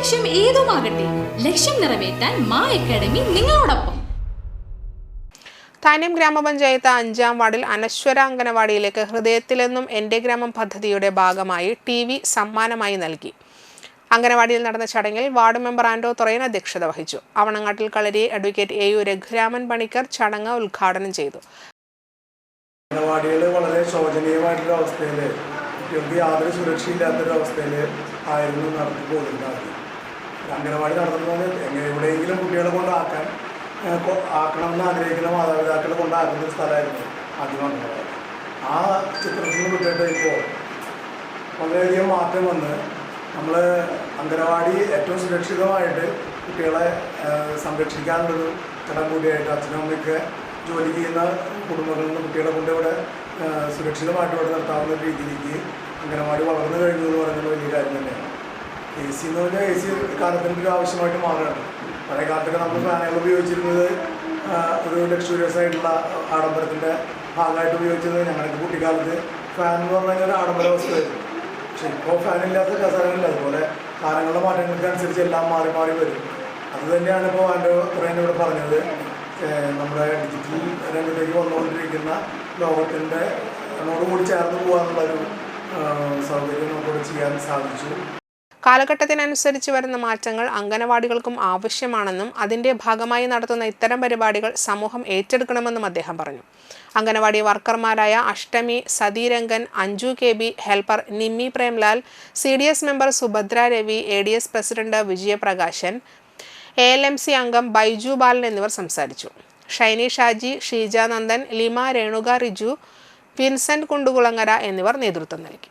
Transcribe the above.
ലക്ഷ്യം ഏതുമാകട്ടെ? ലക്ഷ്യം നിറവേറ്റാൻ മാ അക്കാഡമി നിങ്ങളോടൊപ്പം. താനം ഗ്രാമപഞ്ചായത്ത് അഞ്ചാം വാർഡിൽ അനശ്വര അംഗനവാടിയിലേക്ക് ഹൃദയത്തിലെന്നും എന്റെ ഗ്രാമം പദ്ധതിയുടെ ഭാഗമായി ടി വി സമ്മാനമായി നൽകി. അംഗനവാടിയിൽ നടന്ന ചടങ്ങിൽ വാർഡ് മെമ്പർ ആൻഡോ തുറയൻ അധ്യക്ഷത വഹിച്ചു. അവണങ്ങാട്ടിൽ Kalari advocate A U Raghuraman Panicker ചടങ്ങ് ഉദ്ഘാടനം ചെയ്തു. അംഗനവാടികൾ വളരെ ശോചനീയമായിട്ടുള്ള അവസ്ഥയിൽ യാതൊരു സുരക്ഷയില്ലാത്തൊരു അവസ്ഥയിൽ ആയിരുന്നു നടന്നു പോകുന്നത് അംഗനവാടി നടത്തുന്നത് എങ്ങനെ എവിടെയെങ്കിലും കുട്ടികളെ കൊണ്ടാക്കാൻ ആക്കണമെന്ന് ആഗ്രഹിക്കുന്ന മാതാപിതാക്കളെ കൊണ്ടാക്കുന്ന ഒരു സ്ഥലമായിരുന്നു ആദ്യം വന്നത്. ആ ചിത്രത്തിൽ നിന്ന് വിട്ടിട്ട് ഇപ്പോൾ വളരെയധികം മാറ്റം വന്ന് നമ്മൾ അംഗനവാടി ഏറ്റവും സുരക്ഷിതമായിട്ട് കുട്ടികളെ സംരക്ഷിക്കാനുള്ളൊരു ചടം കൂടിയായിട്ട് അച്ഛനും അമ്മയൊക്കെ ജോലി ചെയ്യുന്ന കുടുംബങ്ങളിൽ നിന്ന് കുട്ടികളെ കൊണ്ട് ഇവിടെ സുരക്ഷിതമായിട്ട് ഇവിടെ നിർത്താവുന്ന രീതിയിലേക്ക് അംഗനവാടി വളർന്നു കഴിഞ്ഞു എന്ന് എ സി എന്ന് പറഞ്ഞാൽ എ സി കാലത്തിന്റെ ഒരു ആവശ്യമായിട്ട് മാറുകയാണ്. പഴയ കാലത്തൊക്കെ നമ്മൾ ഫാനുകൾ ഉപയോഗിച്ചിരുന്നത് ഒരു ലക്ഷൂരിയസ് ആയിട്ടുള്ള ആഡംബരത്തിന്റെ ഭാഗമായിട്ട് ഉപയോഗിച്ചത് ഞങ്ങളുടെ കുട്ടിക്കാലത്ത് ഫാൻ എന്ന് പറഞ്ഞാൽ ഒരു ആഡംബര വസ്തുവായിരുന്നു പക്ഷെ ഇപ്പോൾ ഫാനില്ലാത്ത കസാരങ്ങളില്ല അതുപോലെ കാലങ്ങളുടെ മാറ്റങ്ങൾക്കനുസരിച്ച് എല്ലാം മാറി മാറി വരും. അത് തന്നെയാണ് ഇപ്പോൾ എന്റെ കുറേ ഇവിടെ പറഞ്ഞത്. നമ്മുടെ ഡിജിറ്റൽ രംഗത്തേക്ക് വന്നുകൊണ്ടിരിക്കുന്ന ലോകത്തിന്റെ കൂടി ചേർന്ന് പോകാനുള്ളൊരു സൗകര്യം നമുക്കിവിടെ ചെയ്യാൻ സാധിച്ചു. കാലഘട്ടത്തിനനുസരിച്ച് വരുന്ന മാറ്റങ്ങൾ അംഗനവാടികൾക്കും ആവശ്യമാണെന്നും അതിന്റെ ഭാഗമായി നടത്തുന്ന ഇത്തരം പരിപാടികൾ സമൂഹം ഏറ്റെടുക്കണമെന്നും അദ്ദേഹം പറഞ്ഞു. Anganwadi വർക്കർമാരായ Ashtami Satheerangan Anju K B helper Nimmi Premlal C D S member Subhadra Ravi A D S president Vijayaprakashan A L M C അംഗം ബൈജു ബാലൻ എന്നിവർ സംസാരിച്ചു. ഷൈനി ഷാജി ഷീജ നന്ദൻ ലിമ രേണുക റിജു വിൻസെന്റ് കുണ്ടുകുളങ്ങര എന്നിവർ നേതൃത്വം നൽകി.